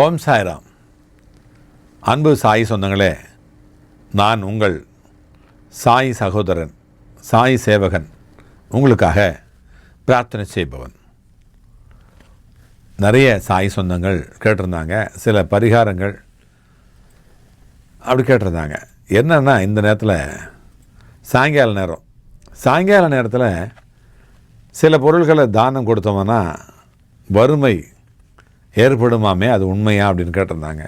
ஓம் சாய்ராம். அன்பு சாய் சொந்தங்களே நான் உங்கள் சாய் சகோதரன் சாய் சேவகன் உங்களுக்காக பிரார்த்தனை செய்பவன். நிறைய சாய் சொந்தங்கள் கேட்டிருந்தாங்க சில பரிகாரங்கள் அப்படி கேட்டிருந்தாங்க. என்னென்னா இந்த நேரத்தில் சாயங்கால நேரம். சாயங்கால நேரத்தில் சில பொருள்களை தானம் கொடுத்தோம்னா வறுமை ஏற்படுமாமே அது உண்மையா அப்படின்னு கேட்டிருந்தாங்க.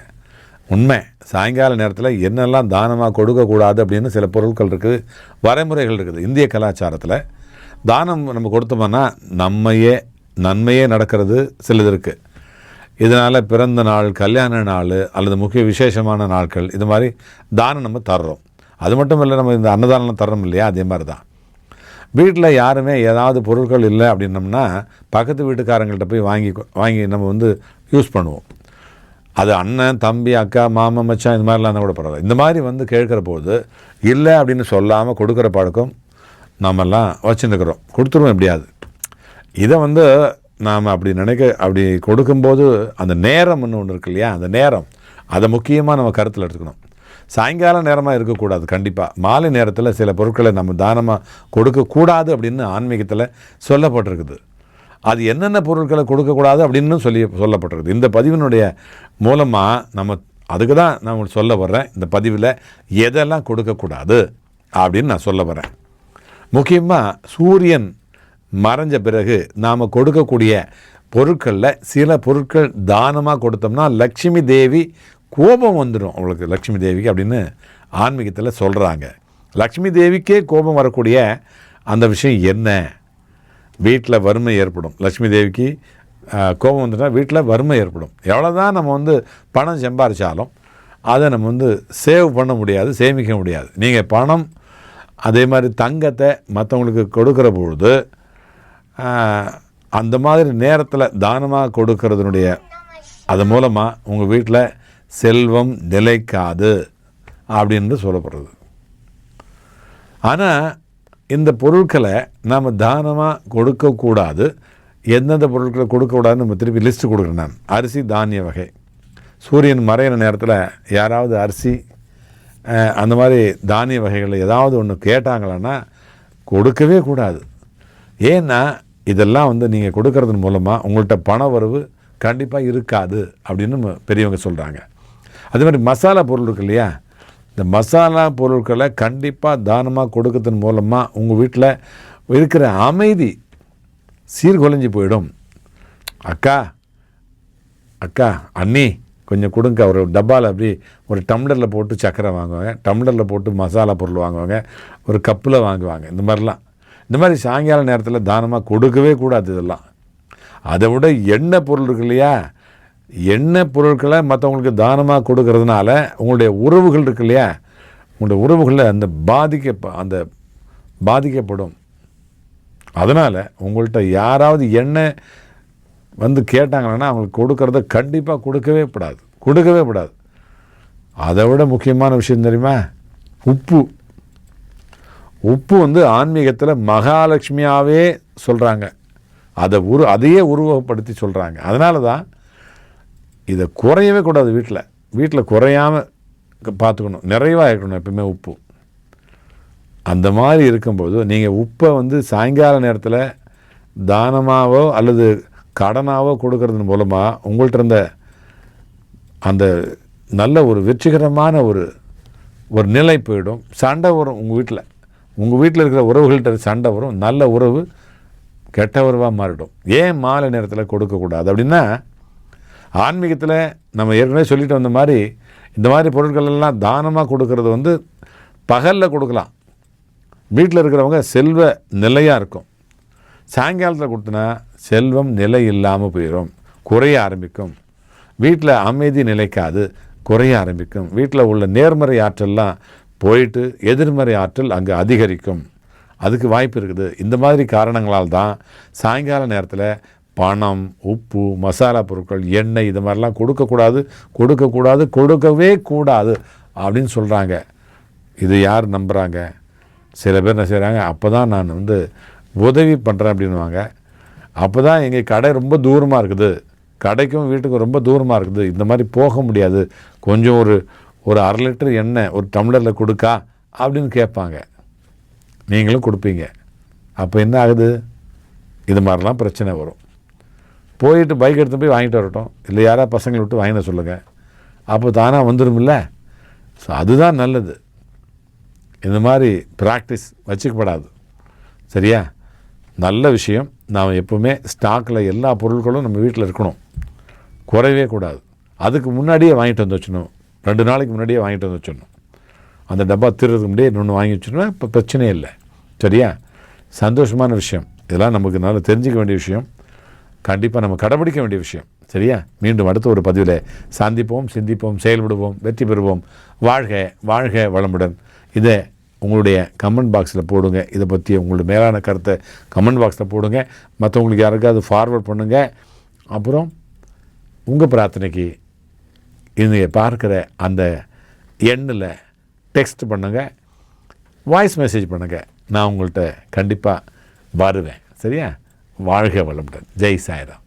உண்மை. சாயங்கால நேரத்தில் என்னெல்லாம் தானமாக கொடுக்கக்கூடாது அப்படின்னு சில பொருட்கள் இருக்குது வரைமுறைகள் இருக்குது. இந்திய கலாச்சாரத்தில் தானம் நம்ம கொடுத்தோம்னா நம்மையே நன்மையே நடக்கிறது சிலது இருக்குது இதனால் பிறந்த நாள் கல்யாண நாள் அல்லது முக்கிய விசேஷமான நாட்கள் இது மாதிரி தானம் நம்ம தர்றோம். அது மட்டும் இல்லை நம்ம இந்த அன்னதானம் தர்றோம் இல்லையா? அதே மாதிரி தான். வீட்டில் யாருமே ஏதாவது பொருட்கள் இல்லை அப்படின்னம்னா பக்கத்து வீட்டுக்காரங்கள்ட்ட போய் வாங்கி வாங்கி நம்ம வந்து யூஸ் பண்ணுவோம். அது அண்ணன் தம்பி அக்கா மாமன் மச்சான் இந்த மாதிரிலாம் இருந்தால் கூட பரவாயில்ல. இந்த மாதிரி வந்து கேட்குற போது இல்லை அப்படின்னு சொல்லாமல் கொடுக்குற பழக்கம் நாமெல்லாம் வச்சுருக்கிறோம். கொடுத்துருவோம் எப்படியாது இதை வந்து நாம் அப்படி நினைக்க அப்படி கொடுக்கும்போது அந்த நேரம்னு ஒன்று இருக்கு இல்லையா? அந்த நேரம். அதை முக்கியமாக நம்ம கருத்தில் எடுத்துக்கணும். சாயங்கால நேரமாக இருக்கக்கூடாது கண்டிப்பாக மாலை நேரத்தில் சில பொருட்களை நம்ம தானமாக கொடுக்கக்கூடாது அப்படின்னு ஆன்மீகத்தில் சொல்லப்பட்டிருக்குது. அது என்னென்ன பொருட்களை கொடுக்கக்கூடாது அப்படின்னு சொல்லி சொல்லப்பட்டிருக்குது. இந்த பதிவினுடைய மூலமாக நம்ம அதுக்கு தான் நான் உங்களுக்கு சொல்ல வர்றேன். இந்த பதிவில் எதெல்லாம் கொடுக்கக்கூடாது அப்படின்னு நான் சொல்ல வரேன் முக்கியமாக சூரியன் மறைஞ்ச பிறகு நாம் கொடுக்கக்கூடிய பொருட்களில் சில பொருட்கள் தானமாக கொடுத்தோம்னா லக்ஷ்மி தேவி கோபம் வந்துடும் அவளுக்கு லக்ஷ்மி தேவிக்கு அப்படின்னு ஆன்மீகத்தில் சொல்கிறாங்க லக்ஷ்மி தேவிக்கே கோபம் வரக்கூடிய அந்த விஷயம் என்ன? வீட்டில் வறுமை ஏற்படும். லக்ஷ்மி தேவிக்கு கோபம் வந்துட்டா வீட்டில் வறுமை ஏற்படும். எவ்வளோ தான் நம்ம வந்து பணம் சம்பாரிச்சாலும் அதை நம்ம வந்து சேவ் பண்ண முடியாது சேமிக்க முடியாது. நீங்கள் பணம் அதே மாதிரி தங்கத்தை மற்றவங்களுக்கு கொடுக்குற பொழுது அந்த மாதிரி நேரத்தில் தானமாக கொடுக்கறதுனுடைய அது மூலமாக உங்கள் வீட்டில் செல்வம் நிலைக்காது அப்படின்னு சொல்லப்படுறது. ஆனால் இந்த பொருட்களை நாம் தானமாக கொடுக்கக்கூடாது எந்தெந்த பொருட்களை கொடுக்கக்கூடாதுன்னு நம்ம திருப்பி லிஸ்ட்டு கொடுக்குறேன் நான். அரிசி தானிய வகை. சூரியன் மறையிற நேரத்தில் யாராவது அரிசி அந்த மாதிரி தானிய வகைகளில் ஏதாவது ஒன்று கேட்டாங்களான்னா கொடுக்கவே கூடாது. ஏன்னா இதெல்லாம் வந்து நீங்கள் கொடுக்கறதன் மூலமாக உங்கள்கிட்ட பண வரவு கண்டிப்பாக இருக்காது அப்படின்னு பெரியவங்க சொல்கிறாங்க அதே மாதிரி மசாலா பொருள் இருக்கு இல்லையா? இந்த மசாலா பொருட்களை கண்டிப்பாக தானமாக கொடுக்கறதன் மூலமாக உங்கள் வீட்டில் இருக்கிற அமைதி சீர்குலைஞ்சு போயிடும். அக்கா அக்கா அண்ணி கொஞ்சம் கொடுங்க. ஒரு டப்பாவில் அப்படி ஒரு டம்ளரில் போட்டு சர்க்கரை வாங்குவாங்க. டம்ளரில் போட்டு மசாலா பொருள் வாங்குவாங்க. ஒரு கப்பில் வாங்குவாங்க. இந்த மாதிரிலாம். இந்த மாதிரி சாயங்கால நேரத்தில் தானமாக கொடுக்கவே கூடாது இதெல்லாம். அதை விட எண்ணெய் பொருள் இருக்கு இல்லையா? எண்ணெய் பொருட்களை மற்றவங்களுக்கு தானமாக கொடுக்கறதுனால உங்களுடைய உறவுகள் இருக்கு இல்லையா? உங்களுடைய உறவுகளில் அந்த பாதிக்க அந்த பாதிக்கப்படும். அதனால் உங்கள்கிட்ட யாராவது எண்ணெய் வந்து கேட்டாங்கன்னா அவங்களுக்கு கொடுக்கறத கண்டிப்பாக கொடுக்கவே கூடாது. கொடுக்கவே கூடாது. அதை விட முக்கியமான விஷயம் தெரியுமா? உப்பு. உப்பு வந்து ஆன்மீகத்தில் மகாலட்சுமியாகவே சொல்கிறாங்க அதை உரு அதையே உருவகப்படுத்தி சொல்கிறாங்க அதனால தான் இதை குறையவே கூடாது வீட்டில். வீட்டில் குறையாமல் பார்த்துக்கணும். நிறைவாக இருக்கணும் எப்பவுமே உப்பு. அந்த மாதிரி இருக்கும்போது நீங்கள் உப்பை வந்து சாயங்கால நேரத்தில் தானமாகவோ அல்லது கடனாகவோ கொடுக்கறது மூலமாக உங்கள்கிட்ட இருந்த அந்த நல்ல ஒரு வெற்றிகரமான ஒரு ஒரு நிலை போயிடும். சண்டை வரும் உங்கள் வீட்டில் உங்கள் வீட்டில் இருக்கிற உறவுகள்கிட்ட சண்டை வரும். நல்ல உறவு கெட்ட உறவாக மாறிடும். ஏன் மாலை நேரத்தில் கொடுக்கக்கூடாது? அப்படின்னா ஆன்மீகத்தில் நம்ம ஏற்கனவே சொல்லிட்டு வந்த மாதிரி இந்த மாதிரி பொருட்கள் எல்லாம் தானமாக கொடுக்கறது வந்து பகலில் கொடுக்கலாம். வீட்டில் இருக்கிறவங்க செல்வ நிலையாக இருக்கும். சாயங்காலத்தில் கொடுத்தனா செல்வம் நிலை இல்லாமல் போயிடும் குறைய ஆரம்பிக்கும். வீட்டில் அமைதி நிலைக்காது குறைய ஆரம்பிக்கும். வீட்டில் உள்ள நேர்மறை ஆற்றல்லாம் போயிட்டு எதிர்மறை ஆற்றல் அங்கே அதிகரிக்கும். அதுக்கு வாய்ப்பு இருக்குது. இந்த மாதிரி காரணங்களால் தான் சாயங்கால நேரத்தில் பணம் உப்பு மசாலா பொருட்கள் எண்ணெய் இது மாதிரிலாம் கொடுக்கக்கூடாது கொடுக்கக்கூடாது கொடுக்கவே கூடாது அப்படின்னு சொல்கிறாங்க இது யார் நம்புகிறாங்க சில பேர் என்ன செய்கிறாங்க அப்போ தான் நான் வந்து உதவி பண்ணுறேன் அப்படின்வாங்க அப்போ தான் எங்கள் கடை ரொம்ப தூரமாக இருக்குது. கடைக்கும் வீட்டுக்கும் ரொம்ப தூரமாக இருக்குது. இந்த மாதிரி போக முடியாது. கொஞ்சம் ஒரு ஒரு அரை லிட்டர் எண்ணெய் ஒரு டம்ளரில் கொடுக்கா அப்படின்னு கேட்பாங்க. நீங்களும் கொடுப்பீங்க. அப்போ என்ன ஆகுது? இது மாதிரிலாம் பிரச்சனை வரும். போயிட்டு பைக் எடுத்து போய் வாங்கிட்டு வரட்டும். இல்லை யாராவது பசங்களை விட்டு வாங்கிட சொல்லுங்கள் அப்போ தானாக வந்துடும்ல ஸோ அதுதான் நல்லது. இந்த மாதிரி ப்ராக்டிஸ் வச்சுக்கப்படாது. சரியா? நல்ல விஷயம். நாம் எப்பவுமே ஸ்டாக்கில் எல்லா பொருட்களும் நம்ம வீட்டில் இருக்கணும். குறையவே கூடாது. அதுக்கு முன்னாடியே வாங்கிட்டு வந்து வச்சிடணும். ரெண்டு நாளைக்கு முன்னாடியே வாங்கிட்டு வந்து வச்சிடணும். அந்த டப்பா திருறதுக்கு முன்னாடியே இன்னொன்று வாங்கி வச்சிடணும் இப்போ பிரச்சனையே இல்லை. சரியா? சந்தோஷமான விஷயம். இதெல்லாம் நமக்கு நல்லா தெரிஞ்சுக்க வேண்டிய விஷயம். கண்டிப்பாக நம்ம கடைபிடிக்க வேண்டிய விஷயம். சரியா? மீண்டும் அடுத்த ஒரு பதிவில் சந்திப்போம் சிந்திப்போம் செயல்படுவோம் வெற்றி பெறுவோம். வாழ்க வாழ்க வளமுடன். இதை உங்களுடைய கமெண்ட் பாக்ஸில் போடுங்க. இதை பற்றி உங்களுடைய மேலான கருத்தை கமெண்ட் பாக்ஸில் போடுங்க. மற்றவங்களுக்கு யாருக்காவது ஃபார்வர்ட் பண்ணுங்கள் அப்புறம் உங்கள் பிரார்த்தனைக்கு இன்றைய பார்க்குற அந்த எண்ணில் டெக்ஸ்ட் பண்ணுங்கள் வாய்ஸ் மெசேஜ் பண்ணுங்கள் நான் உங்கள்கிட்ட கண்டிப்பாக வருவேன். சரியா? வாழ்க வளமுடன். ஜெய் சாய்ராம்.